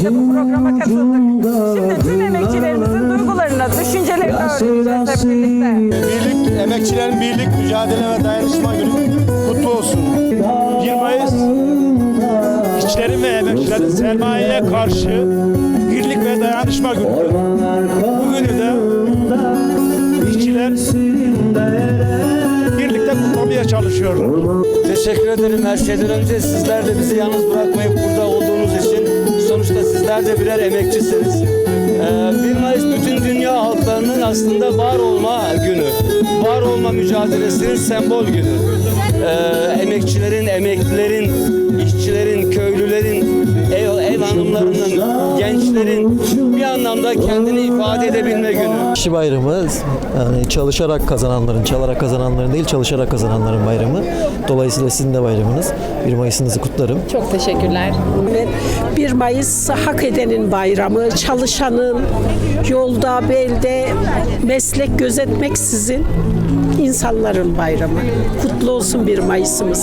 günlerde bu programa katıldık. Şimdi tüm emekçilerimizin duygularını, düşüncelerini öğreneceğiz hep birlikte. Birlik, emekçilerin birlik, mücadele ve dayanışma günü kutlu olsun. 1 Mayıs işçilerin ve emekçilerin sermayeye karşı birlik ve dayanışma günü. Bugünü de işçiler birlikte kutlamaya çalışıyorlar. Teşekkür ederim her şeyden önce sizler de bizi yalnız bırakmayıp burada olduğunuz sizler de birer emekçisiniz. Ee, 1 Mayıs bütün dünya halklarının aslında var olma günü. Var olma mücadelesinin sembol günü. Ee, emekçilerin, emeklilerin, gençlerin bir anlamda kendini ifade edebilme günü. İşçi bayramı yani çalışarak kazananların, çalarak kazananların değil çalışarak kazananların bayramı. Dolayısıyla sizin de bayramınız. 1 Mayıs'ınızı kutlarım. Çok teşekkürler. 1 Mayıs hak edenin bayramı, çalışanın yolda, belde meslek gözetmeksizin insanların bayramı. Kutlu olsun 1 Mayıs'ımız.